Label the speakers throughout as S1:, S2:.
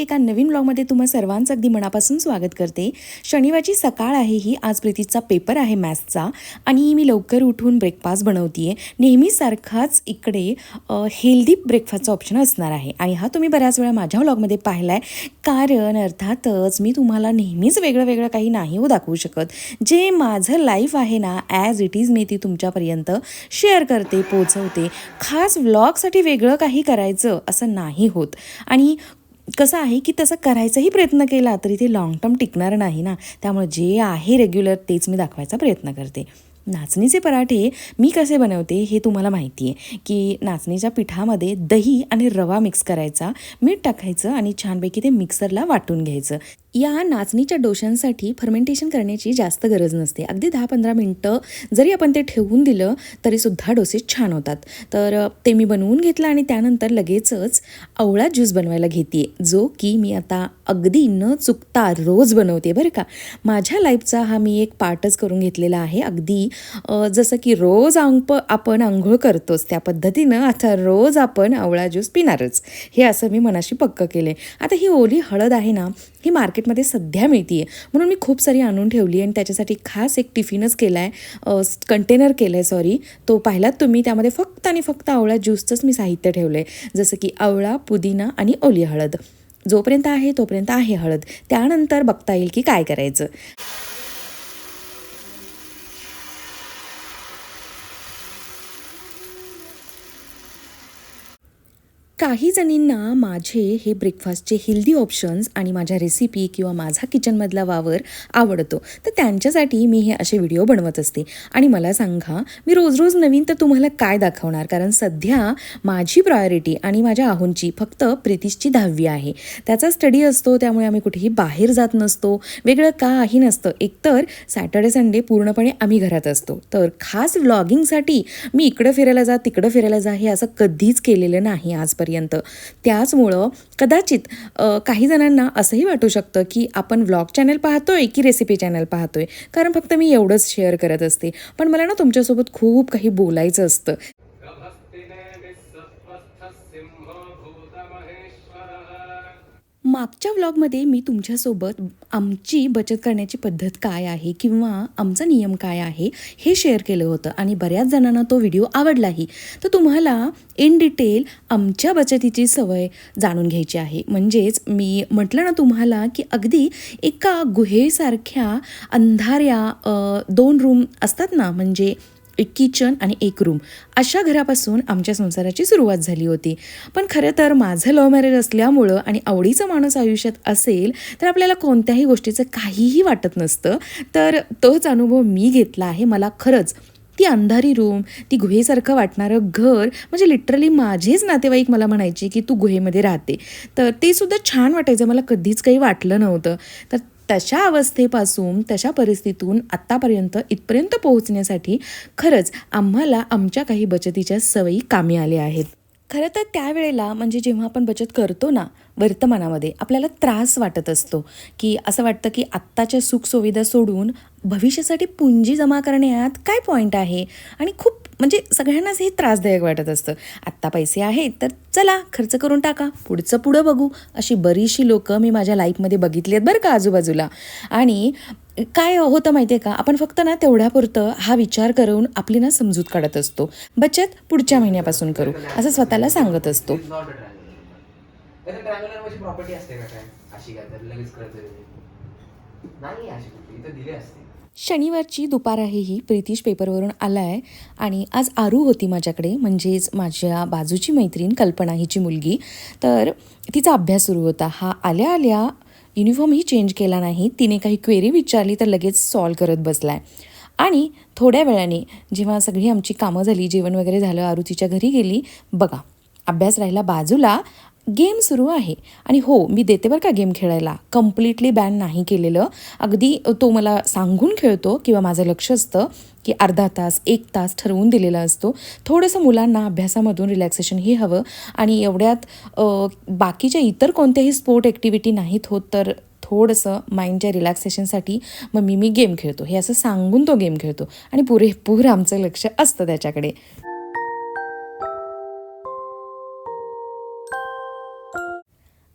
S1: हाय एका नवीन ब्लॉगमध्ये तुम्हा सर्वांचं अगदी मनापासून स्वागत करते. शनिवारची सकाळ आहे ही आज प्रीतीचा पेपर आहे मॅथ्सचा आणि मी लवकर उठून ब्रेकफास्ट बनवते आहे नेहमीसारखाच इकडे हेल्दी ब्रेकफास्टचा ऑप्शन असणार आहे. आणि हा तुम्ही बऱ्याच वेळा माझ्या ब्लॉगमध्ये पाहिला आहे कारण अर्थातच मी तुम्हाला नेहमीच वेगळं वेगळं काही नाही हो दाखवू शकत. जे माझं लाईफ आहे ना ॲज इट इज मी ती तुमच्यापर्यंत शेअर करते पोचवते खास व्लॉगसाठी वेगळं काही करायचं असं नाही होत. आणि कसं आहे की तसं करायचाही प्रयत्न केला तरी ते लाँग टर्म टिकणार नाही ना. त्यामुळे जे आहे रेग्युलर तेच मी दाखवायचा प्रयत्न करते. नाचणीचे पराठे मी कसे बनवते हे तुम्हाला माहिती आहे. की नाचणीच्या पिठामध्ये दही आणि रवा मिक्स करायचा मीठ टाकायचं आणि छानपैकी ते मिक्सरला वाटून घ्यायचं. या नाचणीच्या डोशांसाठी फर्मेंटेशन करण्याची जास्त गरज नसते. अगदी दहा पंधरा मिनटं जरी आपण ते ठेवून दिलं तरीसुद्धा डोसे छान होतात. तर ते मी बनवून घेतलं आणि त्यानंतर लगेचच आवळा ज्यूस बनवायला घेते जो की मी आता अगदी न चुकता रोज बनवते बरं का. माझ्या लाईफचा हा मी एक पार्टच करून घेतलेला आहे. अगदी जसं की रोज अंप आपण आंघोळ करतोच त्या पद्धतीनं आता रोज आपण आवळा ज्यूस पिणारच. हे असं मी मनाशी पक्क केले आता ही ओली हळद आहे ना ही मार्केटमध्ये सध्या मिळते आहे म्हणून मी खूप सारी आणून ठेवली आणि त्याच्यासाठी खास एक टिफिनच केला आहे कंटेनर केलं आहे सॉरी. तो पाहिलात तुम्ही त्यामध्ये फक्त आणि फक्त आवळा ज्यूसचंच मी साहित्य ठेवलं आहे जसं की आवळा पुदिना आणि ओली हळद. जोपर्यंत आहे तोपर्यंत आहे हळद. त्यानंतर बघता येईल की काय करायचं. काही जणींना माझे हे ब्रेकफास्टचे हेल्दी ऑप्शन्स आणि माझ्या रेसिपी किंवा माझा किचनमधला वावर आवडतो. तर त्यांच्यासाठी मी हे असे व्हिडिओ बनवत असते. आणि मला सांगा मी रोज रोज नवीन तर तुम्हाला काय दाखवणार? कारण सध्या माझी प्रायोरिटी आणि माझ्या आहोंची फक्त प्रितिशची दहावी आहे. त्याचा स्टडी असतो त्यामुळे आम्ही कुठेही बाहेर जात नसतो. वेगळं काही नसतं. एकतर सॅटर्डे संडे पूर्णपणे आम्ही घरात असतो. तर खास व्लॉगिंगसाठी मी इकडं फिरायला जा तिकडं फिरायला जा हे असं कधीच केलेलं नाही आजपर्यंत. त्याचमुळं कदाचित काही जणांना असंही वाटू शकतं की आपण व्लॉग चॅनल पाहतोय की रेसिपी चॅनल पाहतोय. कारण फक्त मी एवढंच शेअर करत असते. पण मला ना तुमच्यासोबत खूप काही बोलायचं असतं. मागच्या व्लॉगमध्ये मी तुमच्यासोबत आमची बचत करण्याची पद्धत काय आहे किंवा आमचा नियम काय आहे हे शेअर केलं होतं आणि बऱ्याच जणांना तो व्हिडिओ आवडलाही. तर तुम्हाला इन डिटेल आमच्या बचतीची सवय जाणून घ्यायची आहे. म्हणजेच मी म्हटलं ना तुम्हाला की अगदी एका गुहेसारख्या अंधाऱ्या दोन रूम असतात ना म्हणजे एक किचन आणि एक रूम अशा घरापासून आमच्या संसाराची सुरुवात झाली होती. पण खरं तर माझं लव्ह मॅरेज असल्यामुळं आणि आवडीचा माणूस आयुष्यात असेल तर आपल्याला कोणत्याही गोष्टीचं काहीही वाटत नसतं. तर तोच अनुभव मी घेतला आहे. मला खरंच ती अंधारी रूम ती गुहेसारखं वाटणारं घर म्हणजे लिटरली माझेच नातेवाईक मला म्हणायचे की तू गुहेमध्ये राहते. तर ते सुद्धा छान वाटायचं. मला कधीच काही वाटलं नव्हतं. तर तशा अवस्थेपासून तशा परिस्थितीतून आत्तापर्यंत इथपर्यंत पोहोचण्यासाठी खरंच आम्हाला आमच्या काही बचतीच्या सवयी कामी आल्या आहेत. खरं तर त्यावेळेला म्हणजे जेव्हा आपण बचत करतो ना वर्तमानामध्ये आपल्याला त्रास वाटत असतो. की असं वाटतं की आत्ताच्या सुखसुविधा सोडून भविष्यासाठी पुंजी जमा करण्यात काय पॉईंट आहे? आणि खूप म्हणजे सगळ्यांनाच हे त्रासदायक वाटत असतं. आत्ता पैसे आहेत तर चला खर्च करून टाका. पुढचं पुढं बघू. अशी बरीचशी लोकं मी माझ्या लाईफमध्ये बघितली आहेत बरं का आजूबाजूला. आणि काय होतं माहिती आहे का? आपण फक्त ना तेवढ्यापुरतं हा विचार करून आपली ना समजूत काढत असतो. बचत पुढच्या महिन्यापासून करू असं स्वतःला सांगत असतो.
S2: प्रॉपर्टी असते का काय अशी काय लगेच नाही अशी कुठली. इथं दिली असते.
S1: शनिवारची दुपार आहे ही प्रितीश पेपरवरून आला आहे आणि आज आरू होती माझ्याकडे म्हणजेच माझ्या बाजूची मैत्रीण कल्पना हिची मुलगी. तर तिचा अभ्यास सुरू होता. हा आल्या आल्या युनिफॉर्मही चेंज केला नाही. तिने काही क्वेरी विचारली तर लगेच सॉल्व करत बसला आहे आणि थोड्या वेळाने जेव्हा सगळी आमची कामं झाली जेवण वगैरे झालं आरू तिच्या घरी गेली बघा अभ्यास राहिला बाजूला गेम सुरू आहे. आणि हो मी देते बरं का गेम खेळायला. कम्प्लिटली बॅन नाही केलेलं. अगदी तो मला सांगून खेळतो किंवा माझं लक्ष असतं की अर्धा तास एक तास ठरवून दिलेला असतो. थोडंसं मुलांना अभ्यासामधून रिलॅक्सेशन हे हवं. आणि एवढ्यात बाकीच्या इतर कोणत्याही स्पोर्ट ॲक्टिव्हिटी नाहीत होत तर थोडंसं माइंडच्या रिलॅक्सेशनसाठी मग मी मी गेम खेळतो. हे असं सांगून तो गेम खेळतो. आणि पुरेपूर आमचं लक्ष असतं त्याच्याकडे.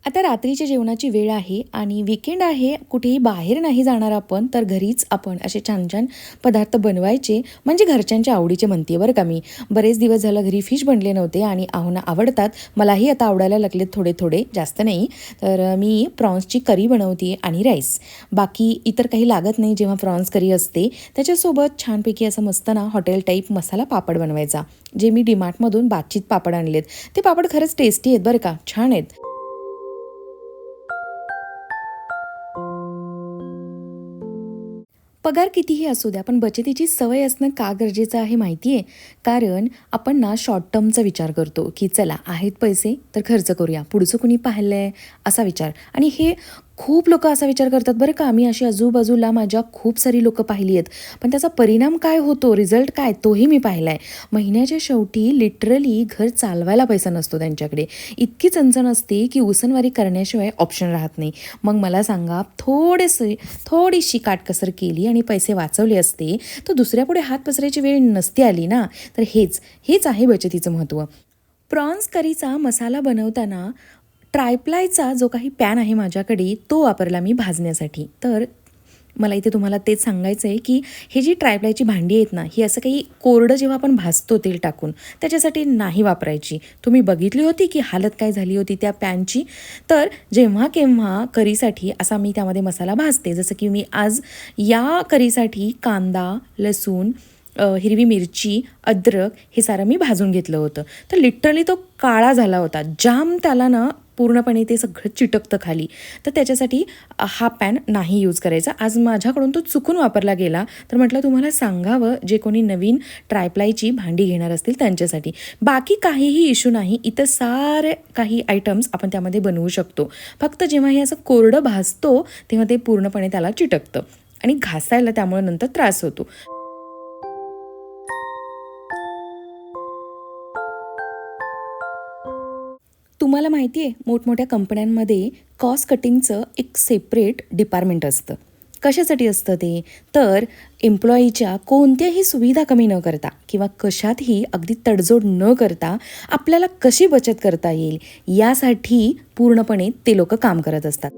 S1: आता रात्रीच्या जेवणाची वेळ आहे आणि विकेंड आहे कुठेही बाहेर नाही जाणार आपण तर घरीच आपण असे छान छान पदार्थ बनवायचे म्हणजे घरच्यांच्या आवडीचे म्हणते बरं का मी. बरेच दिवस झालं घरी फिश बनले नव्हते आणि आहोना आवडतात. मलाही आता आवडायला लागलेत थोडे थोडे जास्त नाही. तर मी प्रॉन्सची करी बनवते आणि राईस बाकी इतर काही लागत नाही जेव्हा प्रॉन्स करी असते त्याच्यासोबत छानपैकी असं मस्त ना हॉटेल टाईप मसाला पापड बनवायचा जे मी डीमार्टमधून बातचीत पापड आणलेत. ते पापड खरंच टेस्टी आहेत बरं का छान आहेत. पगार कितीही असू द्या पण बचतीची सवय असणं का गरजेचं आहे माहिती आहे कारण आपण ना शॉर्ट टर्मचा विचार करतो की चला आहेत पैसे तर खर्च करूया. पुढचं कुणी पाहिलं आहे असा विचार. आणि हे खूप लोक असा विचार करतात बरं का मी अशी आजूबाजूला माझ्या खूप सारी लोकं पाहिली आहेत. पण त्याचा परिणाम काय होतो? रिझल्ट काय? तोही मी पाहिला आहे महिन्याच्या शेवटी लिटरली घर चालवायला पैसा नसतो त्यांच्याकडे. इतकी चणचण असते की उसनवारी करण्याशिवाय ऑप्शन राहत नाही. मग मला सांगा थोडेसे थोडीशी काटकसर केली आणि पैसे वाचवले असते तर दुसऱ्यापुढे हात पसरायची वेळ नसती आली ना? तर हेच हेच आहे बचतीचं महत्त्व. प्रॉन्स करीचा मसाला बनवताना ट्रायप्लायचा जो काही पॅन आहे माझ्याकडे तो वापरला मी भाजण्यासाठी. तर मला इथे तुम्हाला तेच सांगायचं आहे की हे जी ट्रायप्लायची भांडी आहेत ना ही असं काही कोरडं जेव्हा आपण भाजतो तेल टाकून त्याच्यासाठी नाही वापरायची. तुम्ही बघितली होती की हालत काय झाली होती त्या पॅनची? तर जेव्हा केव्हा करीसाठी असा मी त्यामध्ये मसाला भाजते जसं की मी आज या करीसाठी कांदा लसूण हिरवी मिरची अद्रक हे सारं मी भाजून घेतलं होतं. तर लिटरली तो काळा झाला होता. जाम त्याला ना पूर्णपणे ते सगळं चिटकतं खाली. तर त्याच्यासाठी हा पॅन नाही यूज करायचा. आज माझ्याकडून तो चुकून वापरला गेला. तर म्हटलं तुम्हाला सांगावं जे कोणी नवीन ट्रायप्लायची भांडी घेणार असतील त्यांच्यासाठी. बाकी काहीही इश्यू नाही. इतर सारे काही आयटम्स आपण त्यामध्ये बनवू शकतो. फक्त जेव्हा हे असं कोरडं भासतो तेव्हा ते पूर्णपणे त्याला चिटकतं. आणि घासायला त्यामुळे नंतर त्रास होतो. तुम्हाला माहिती आहे मोठमोठ्या कंपन्यांमध्ये कॉस्ट कटिंगचं एक सेपरेट डिपार्टमेंट असतं. कशासाठी असतं ते? तर एम्प्लॉईच्या कोणत्याही सुविधा कमी न करता किंवा कशातही अगदी तडजोड न करता आपल्याला कशी बचत करता येईल यासाठी पूर्णपणे ते लोक काम करत असतात.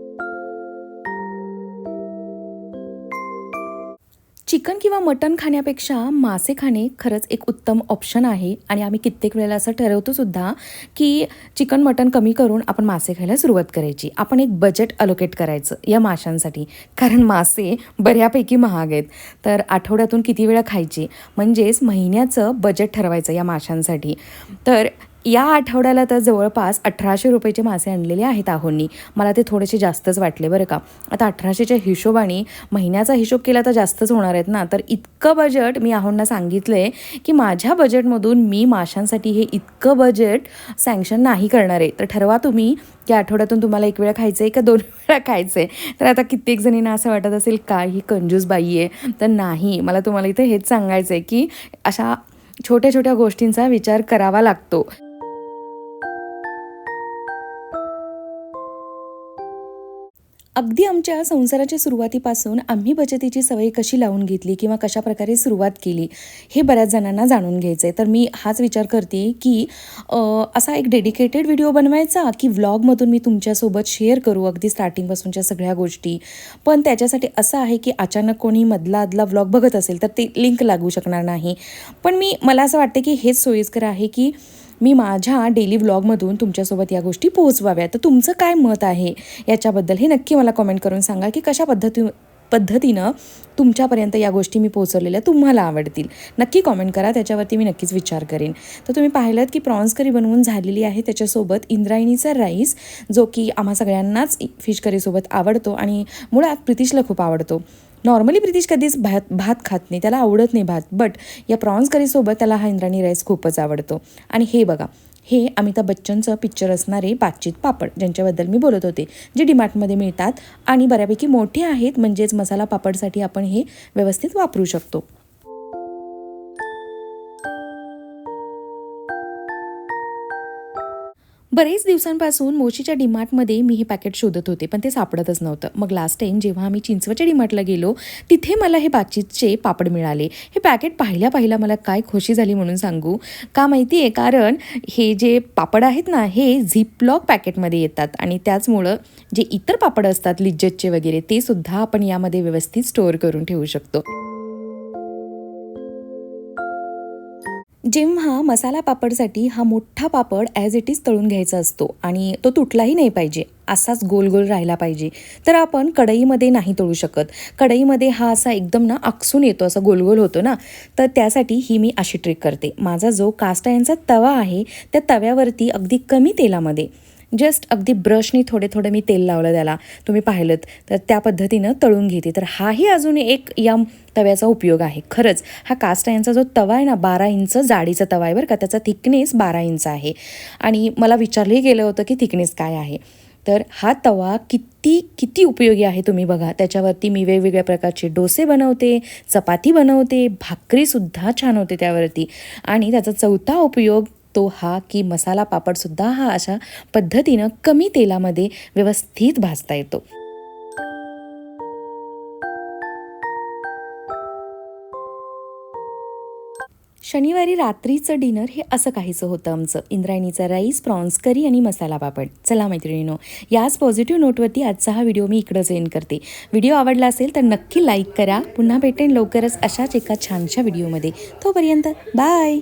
S1: चिकन किंवा मटण खाण्यापेक्षा मासे खाणे खरंच एक उत्तम ऑप्शन आहे. आणि आम्ही कित्येक वेळेला असं ठरवतो सुद्धा की चिकन मटण कमी करून आपण मासे खायला सुरुवात करायची. आपण एक बजेट अलोकेट करायचं या माशांसाठी. कारण मासे बऱ्यापैकी महाग आहेत. तर आठवड्यातून किती वेळा खायचे? म्हणजेच महिन्याचं बजेट ठरवायचं या माशांसाठी. तर या आठवड्याला तर जवळपास अठराशे रुपयाचे मासे आणलेले आहेत आहोंनी. मला ते थोडेसे जास्तच वाटले बरं का. आता अठराशेच्या हिशोबाने महिन्याचा हिशोब केला तर जास्तच होणार आहेत ना. तर इतकं बजेट मी आहोंना सांगितलं आहे की माझ्या बजेटमधून मी माशांसाठी हे इतकं बजेट सँक्शन नाही करणार आहे. तर ठरवा तुम्ही की आठवड्यातून तुम्हाला एक वेळा खायचं आहे का दोन वेळा खायचं आहे तर आता कित्येक जणींना असं वाटत असेल का ही कंजूस बाई आहे. तर नाही. मला तुम्हाला इथं हेच सांगायचं आहे की अशा छोट्या छोट्या गोष्टींचा विचार करावा लागतो. अगदी आमच्या संसाराच्या सुरुवातीपासून आम्ही बचतीची सवय कशी लावून घेतली किंवा कशा प्रकारे सुरुवात केली हे बऱ्याच जणांना जाणून घ्यायचं आहे तर मी हाच विचार करते की असा एक डेडिकेटेड व्हिडिओ बनवायचा की व्लॉगमधून मी तुमच्यासोबत शेअर करू अगदी स्टार्टिंगपासूनच्या सगळ्या गोष्टी. पण त्याच्यासाठी असं आहे की अचानक कोणी मधला अदला व्लॉग बघत असेल तर ते लिंक लागू शकणार नाही. पण मी मला असं वाटतं की हेच सोयीस्कर आहे की मी माझ्या डेली व्लॉगमधून तुमच्यासोबत या गोष्टी पोहोचवाव्या. तर तुमचं काय मत आहे? याच्याबद्दल हे नक्की मला कमेंट करून सांगा की कशा पद्धती पद्धतीनं तुमच्यापर्यंत या गोष्टी मी पोहोचवलेल्या तुम्हाला आवडतील. नक्की कॉमेंट करा त्याच्यावरती मी नक्कीच विचार करेन. तर तुम्ही पाहिलं की प्रॉन्स करी बनवून झालेली आहे. त्याच्यासोबत इंद्रायणीचा राईस जो की आम्हा सगळ्यांनाच फिश करीसोबत आवडतो आणि मुळात प्रितिशला खूप आवडतो. नॉर्मली प्रितिश कधीच भात भात खात नाही त्याला आवडत नाही भात. बट या प्रॉन्स करीसोबत त्याला हा इंद्राणी राईस खूपच आवडतो. आणि हे बघा हे अमिताभ बच्चनचं पिक्चर असणारे बातचीत पापड ज्यांच्याबद्दल मी बोलत होते जे डीमार्टमध्ये मिळतात आणि बऱ्यापैकी मोठे आहेत म्हणजेच मसाला पापडसाठी आपण हे व्यवस्थित वापरू शकतो. बरेच दिवसांपासून मोशीच्या डिमार्टमध्ये मी हे पॅकेट शोधत होते पण ते सापडतच नव्हतं. मग लास्ट टाईम जेव्हा आम्ही चिंचवच्या डिमार्टला गेलो तिथे मला हे बातचीतचे पापड मिळाले. हे पॅकेट पाहिल्या पाहिल्या मला काय खुशी झाली म्हणून सांगू? का माहिती आहे कारण हे जे पापड आहेत ना हे झिपलॉक पॅकेटमध्ये येतात आणि त्याचमुळं जे इतर पापड असतात लिज्जतचे वगैरे ते सुद्धा आपण यामध्ये व्यवस्थित स्टोअर करून ठेवू शकतो. जेव्हा मसाला पापडसाठी हा मोठा पापड ॲज इट इज तळून घ्यायचा असतो आणि तो तुटलाही नाही पाहिजे असाच गोल गोल राहिला पाहिजे तर आपण कढईमध्ये नाही तळू शकत. कढईमध्ये हा असा एकदम ना आकसून येतो असा गोल गोल होतो ना तर त्यासाठी ही मी अशी ट्रिक करते. माझा जो कास्ट तवा आहे त्या तव्यावरती अगदी कमी तेलामध्ये जस्ट अगदी ब्रशनी थोडे थोडे मी तेल लावलं त्याला. तुम्ही पाहिलं तर त्या पद्धतीनं तळून घेते. तर हाही अजून एक या तव्याचा उपयोग आहे. खरंच हा कास्ट यांचा जो तवा आहे ना बारा इंच जाडीचा तवा आहे बरं का. त्याचा थिकनेस बारा इंच आहे. आणि मला विचारलंही गेलं होतं की थिकनेस काय आहे. तर हा तवा किती किती उपयोगी आहे तुम्ही बघा. त्याच्यावरती मी वेगवेगळ्या प्रकारचे डोसे बनवते चपाती बनवते भाकरीसुद्धा छान होते त्यावरती. आणि त्याचा चौथा उपयोग तो हा की मसाला पापडसुद्धा हा अशा पद्धतीनं कमी तेलामध्ये व्यवस्थित भाजता येतो. शनिवारी रात्रीचं डिनर हे असं काहीचं होतं आमचं. इंद्रायणीचा राईस प्रॉन्स करी आणि मसाला पापड. चला मैत्रिणीनो याच पॉझिटिव्ह नोटवरती आजचा हा व्हिडिओ मी इकडंच एंड करते. व्हिडिओ आवडला असेल तर नक्की लाईक करा. पुन्हा भेटेन लवकरच अशाच एका छानशा व्हिडिओमध्ये. तोपर्यंत बाय!